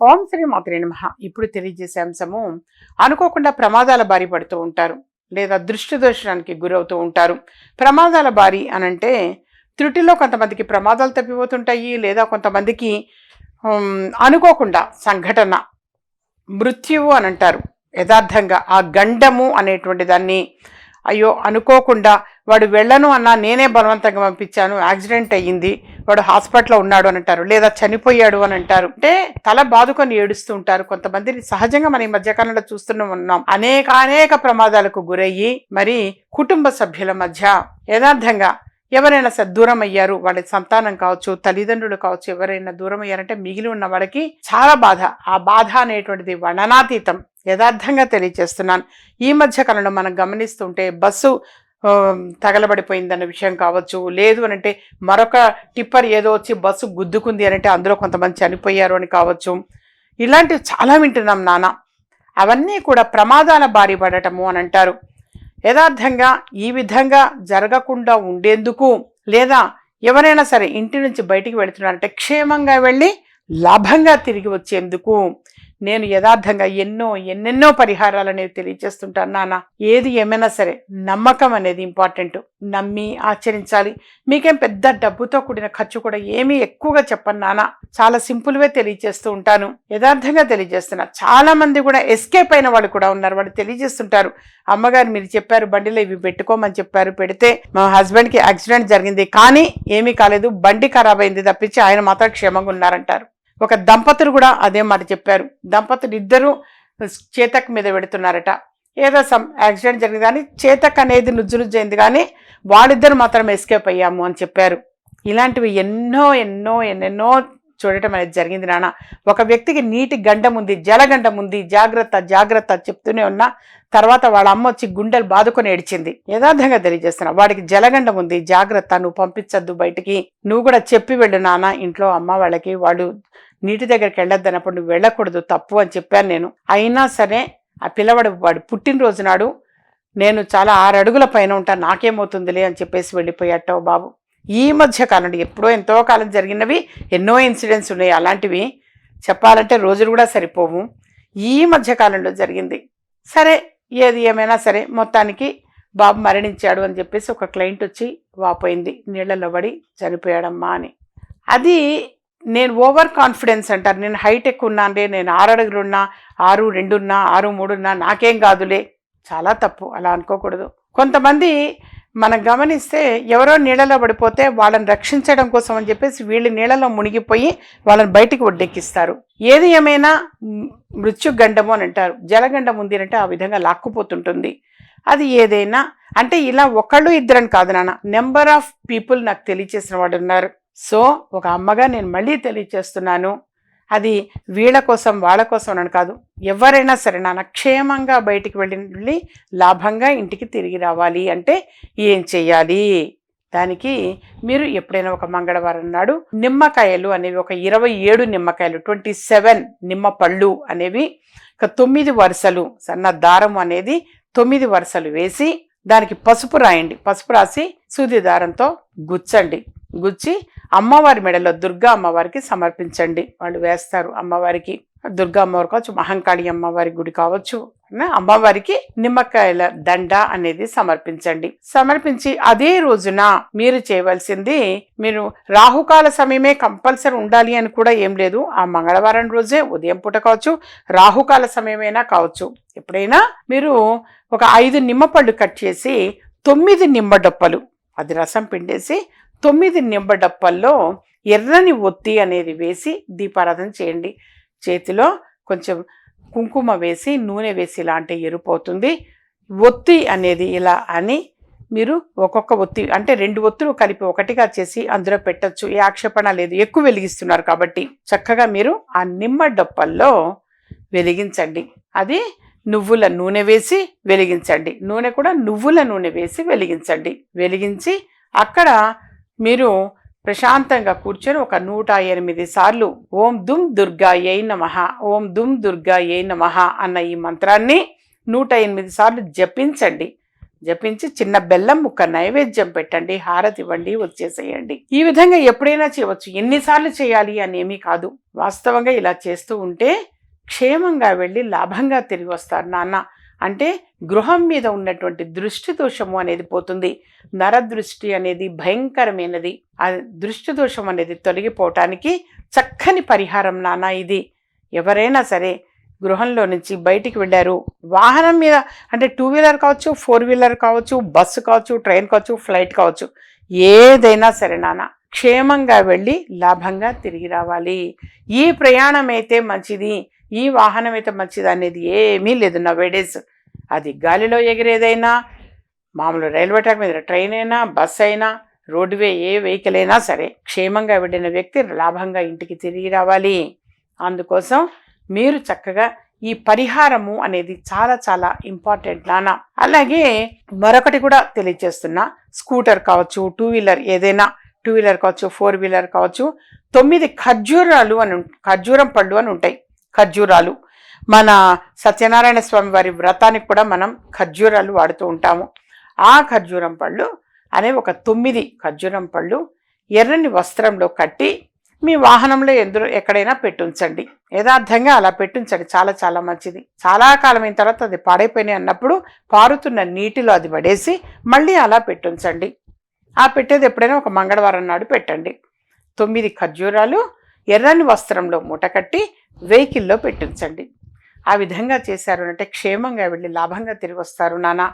ఓం శ్రీ మాత్రే నమ. ఇప్పుడు తెలియజేసే అంశము అనుకోకుండా ప్రమాదాల బారి పడుతూ ఉంటారు లేదా దృష్టి దోషానికి గురవుతూ ఉంటారు. ప్రమాదాల బారి అనంటే త్రుటిలో కొంతమందికి ప్రమాదాలు తప్పిపోతుంటాయి లేదా కొంతమందికి అనుకోకుండా సంఘటన మృత్యువు అని అంటారు. యథార్థంగా ఆ గండము అనేటువంటి దాన్ని అయ్యో అనుకోకుండా వాడు వెళ్ళను అన్నా నేనే బలవంతంగా పంపించాను యాక్సిడెంట్ అయ్యింది వాడు హాస్పిటల్లో ఉన్నాడు అని అంటారు లేదా చనిపోయాడు అని అంటారు. అంటే తల బాదుకొని ఏడుస్తూ ఉంటారు. కొంతమందిని సహజంగా మనం ఈ మధ్యకాలంలో చూస్తూనే ఉన్నాం. అనేక అనేక ప్రమాదాలకు గురయ్యి మరి కుటుంబ సభ్యుల మధ్య యథార్థంగా ఎవరైనా సరే దూరం అయ్యారు వాళ్ళ సంతానం కావచ్చు తల్లిదండ్రులు కావచ్చు ఎవరైనా దూరం అయ్యారంటే మిగిలి ఉన్న వాళ్ళకి చాలా బాధ. ఆ బాధ అనేటువంటిది వర్ణనాతీతం యథార్థంగా తెలియజేస్తున్నాను. ఈ మధ్య కాలంలో మనం గమనిస్తుంటే బస్సు తగలబడిపోయిందన్న విషయం కావచ్చు. లేదు అని అంటే మరొక టిప్పర్ ఏదో వచ్చి బస్సు గుద్దుకుంది అని అంటే అందులో కొంతమంది చనిపోయారు అని కావచ్చు. ఇలాంటివి చాలా వింటున్నాం నాన్న. అవన్నీ కూడా ప్రమాదాల బారి పడటము అని అంటారు. యథార్థంగా ఈ విధంగా జరగకుండా ఉండేందుకు లేదా ఎవరైనా సరే ఇంటి నుంచి బయటికి వెళుతున్నారంటే క్షేమంగా వెళ్ళి లాభంగా తిరిగి వచ్చేందుకు నేను యథార్థంగా ఎన్నో ఎన్నెన్నో పరిహారాలు అనేవి తెలియజేస్తుంటాను నాన్న. ఏది ఏమైనా సరే నమ్మకం అనేది ఇంపార్టెంట్. నమ్మి ఆచరించాలి. మీకేం పెద్ద డబ్బుతో కూడిన ఖర్చు కూడా ఏమీ ఎక్కువగా చెప్పను నాన్న. చాలా సింపుల్వే తెలియజేస్తూ ఉంటాను. యథార్థంగా తెలియజేస్తున్నా. చాలా మంది కూడా ఎస్కేప్ అయిన వాళ్ళు కూడా ఉన్నారు. వాళ్ళు తెలియజేస్తుంటారు. అమ్మగారు మీరు చెప్పారు బండిలో ఇవి పెట్టుకోమని చెప్పారు. పెడితే మా హస్బెండ్కి యాక్సిడెంట్ జరిగింది. కానీ ఏమీ కాలేదు. బండి ఖరాబ్ అయింది తప్పించి ఆయన మాత్రం క్షేమంగా ఉన్నారంటారు. ఒక దంపతులు కూడా అదే మాట చెప్పారు. దంపతులు ఇద్దరు చేతక్ మీద పెడుతున్నారట ఏదో సమ్ యాక్సిడెంట్ జరిగింది కానీ చేతక్ అనేది నుజ్జు నుజ్జైంది కానీ వాళ్ళిద్దరు మాత్రం ఎస్కేప్ అయ్యాము అని చెప్పారు. ఇలాంటివి ఎన్నో ఎన్నో ఎన్నెన్నో చూడటం అనేది జరిగింది నాన్న. ఒక వ్యక్తికి నీటి గండం ఉంది జలగండం ఉంది జాగ్రత్త జాగ్రత్త చెప్తూనే ఉన్నా తర్వాత వాళ్ళ అమ్మ వచ్చి గుండెలు బాదుకొని ఏడిచింది. యథార్థంగా తెలియజేస్తున్నా వాడికి జలగండం ఉంది జాగ్రత్త నువ్వు పంపించద్దు బయటికి. నువ్వు కూడా చెప్పి వెళ్ళు నాన్న ఇంట్లో అమ్మ వాళ్ళకి వాడు నీటి దగ్గరికి వెళ్ళొద్దు అన్నప్పుడు నువ్వు వెళ్ళకూడదు తప్పు అని చెప్పాను నేను. అయినా సరే ఆ పిల్లవాడు వాడు పుట్టినరోజు నాడు నేను చాలా ఆరు అడుగుల పైన ఉంటాను నాకేమవుతుందిలే అని చెప్పేసి వెళ్ళిపోయాటో బాబు. ఈ మధ్య కాలంలో ఎప్పుడో ఎంతో కాలం జరిగినవి ఎన్నో ఇన్సిడెంట్స్ ఉన్నాయి. అలాంటివి చెప్పాలంటే రోజులు కూడా సరిపోవు. ఈ మధ్య కాలంలో జరిగింది. సరే ఏది ఏమైనా సరే మొత్తానికి బాబు మరణించాడు అని చెప్పేసి ఒక క్లయింట్ వచ్చి వాపోయింది. నీళ్ళలో పడి చనిపోయాడమ్మా అని. అది నేను ఓవర్ కాన్ఫిడెన్స్ అంటారు. నేను హైట్ ఎక్కువ ఉన్నానులే నేను ఆరు అడుగులున్నా ఆరు రెండున్నా ఆరు మూడున్నా నాకేం కాదులే. చాలా తప్పు. అలా అనుకోకూడదు. కొంతమంది మనం గమనిస్తే ఎవరో నీళ్ళలో పడిపోతే వాళ్ళని రక్షించడం కోసం అని చెప్పేసి వీళ్ళు నీళ్ళలో మునిగిపోయి వాళ్ళని బయటికి ఒడ్డెక్కిస్తారు. ఏది ఏమైనా మృత్యుగండము అని అంటారు. జలగండం ఉంది అంటే ఆ విధంగా లాక్కుపోతుంటుంది. అది ఏదైనా అంటే ఇలా ఒకళ్ళు ఇద్దరని కాదు నాన్న. నెంబర్ ఆఫ్ పీపుల్ నాకు తెలియచేసిన వాడు ఉన్నారు. సో ఒక అమ్మగా నేను మళ్ళీ తెలియచేస్తున్నాను. అది వీళ్ళ కోసం వాళ్ళ కోసం అని కాదు. ఎవరైనా సరే నాన్న క్షేమంగా బయటికి వెళ్ళి లాభంగా ఇంటికి తిరిగి రావాలి అంటే ఏం చెయ్యాలి? దానికి మీరు ఎప్పుడైనా ఒక మంగళవారం నాడు నిమ్మకాయలు అనేవి ఒక ఇరవై ఏడు నిమ్మకాయలు ట్వంటీ సెవెన్ నిమ్మ పళ్ళు అనేవి ఒక తొమ్మిది వరుసలు సన్న దారం అనేది తొమ్మిది వరుసలు వేసి దానికి పసుపు రాయండి. పసుపు రాసి సూది దారంతో గుచ్చండి. గుచ్చి అమ్మవారి మెడలో దుర్గా అమ్మవారికి సమర్పించండి. వాళ్ళు వేస్తారు అమ్మవారికి. దుర్గా అమ్మవారు కావచ్చు మహంకాళి అమ్మవారి గుడి కావచ్చు అమ్మవారికి నిమ్మకాయల దండ అనేది సమర్పించండి. సమర్పించి అదే రోజున మీరు చేయవలసింది మీరు రాహుకాల సమయమే కంపల్సరీ ఉండాలి అని కూడా ఏం లేదు. ఆ మంగళవారం రోజే ఉదయం పూట కావచ్చు రాహుకాల సమయమైనా కావచ్చు. ఎప్పుడైనా మీరు ఒక ఐదు నిమ్మపళ్ళు కట్ చేసి తొమ్మిది నిమ్మ డొప్పలు అది రసం పిండేసి తొమ్మిది నిమ్మ డప్పల్లో ఎర్రని ఒత్తి అనేది వేసి దీపారాధన చేయండి. చేతిలో కొంచెం కుంకుమ వేసి నూనె వేసి ఇలా అంటే ఎరుపవుతుంది ఒత్తి అనేది ఇలా అని మీరు ఒక్కొక్క ఒత్తి అంటే రెండు ఒత్తులు కలిపి ఒకటిగా చేసి అందులో పెట్టొచ్చు. ఏ ఆక్షేపణ లేదు. ఎక్కువ వెలిగిస్తున్నారు కాబట్టి చక్కగా మీరు ఆ నిమ్మ డప్పల్లో వెలిగించండి. అది నువ్వుల నూనె వేసి వెలిగించండి. నూనె కూడా నువ్వుల నూనె వేసి వెలిగించండి. వెలిగించి అక్కడ మీరు ప్రశాంతంగా కూర్చొని ఒక నూట ఎనిమిది సార్లు ఓం దుమ్ దుర్గా ఏ నమః ఓం దుమ్ దుర్గా ఏ నమః అన్న ఈ మంత్రాన్ని నూట ఎనిమిది సార్లు జపించండి. జపించి చిన్న బెల్లం ముక్క నైవేద్యం పెట్టండి హారతి ఇవ్వండి వచ్చేసేయండి. ఈ విధంగా ఎప్పుడైనా చేయవచ్చు. ఎన్నిసార్లు చేయాలి అని ఏమీ కాదు. వాస్తవంగా ఇలా చేస్తూ ఉంటే క్షేమంగా వెళ్ళి లాభంగా తిరిగి వస్తారు నాన్న. అంటే గృహం మీద ఉన్నటువంటి దృష్టి దోషము అనేది పోతుంది. నరదృష్టి అనేది భయంకరమైనది. ఆ దృష్టి దోషం అనేది తొలగిపోవటానికి చక్కని పరిహారం నానా ఇది. ఎవరైనా సరే గృహంలో నుంచి బయటికి వెళ్ళారు. వాహనం మీద అంటే టూ వీలర్ కావచ్చు ఫోర్ వీలర్ కావచ్చు బస్సు కావచ్చు ట్రైన్ కావచ్చు ఫ్లైట్ కావచ్చు ఏదైనా సరే నాన్న క్షేమంగా వెళ్ళి లాభంగా తిరిగి రావాలి. ఈ ప్రయాణం అయితే మంచిది. ఈ వాహనం అయితే మంచిది అనేది ఏమీ లేదు. నా డేస్ అది గాలిలో ఎగిరేదైనా మామూలు రైల్వే ట్రాక్ మీద ట్రైన్ అయినా బస్ అయినా రోడ్వే ఏ వెహికల్ అయినా సరే క్షేమంగా వెళ్ళిన వ్యక్తి లాభంగా ఇంటికి తిరిగి రావాలి. అందుకోసం మీరు చక్కగా ఈ పరిహారము అనేది చాలా చాలా ఇంపార్టెంట్ నాన్న. అలాగే మరొకటి కూడా తెలియజేస్తున్నా స్కూటర్ కావచ్చు టూ వీలర్ ఏదైనా టూ వీలర్ కావచ్చు ఫోర్ వీలర్ కావచ్చు తొమ్మిది ఖర్జూరాలు అని ఖర్జూరం పళ్ళు అని ఉంటాయి. ఖర్జూరాలు. మన సత్యనారాయణ స్వామి వారి వ్రతానికి కూడా మనం ఖర్జూరాలు వాడుతూ ఉంటాము. ఆ ఖర్జూరం పళ్ళు అనే ఒక తొమ్మిది ఖర్జూరం పళ్ళు ఎర్రని వస్త్రంలో కట్టి మీ వాహనంలో ఎందులో ఎక్కడైనా పెట్టుంచండి. యథార్థంగా అలా పెట్టుంచండి. చాలా చాలా మంచిది. చాలా కాలం అయిన తర్వాత అది పాడైపోయినాయి అన్నప్పుడు పారుతున్న నీటిలో అది పడేసి మళ్ళీ అలా పెట్టుంచండి. ఆ పెట్టేది ఎప్పుడైనా ఒక మంగళవారం నాడు పెట్టండి. తొమ్మిది ఖర్జూరాలు ఎర్రని వస్త్రంలో మూటకట్టి వెహికల్లో పెట్టించండి. ఆ విధంగా చేశారు అంటే క్షేమంగా వెళ్ళి లాభంగా తిరిగి వస్తారు నానా.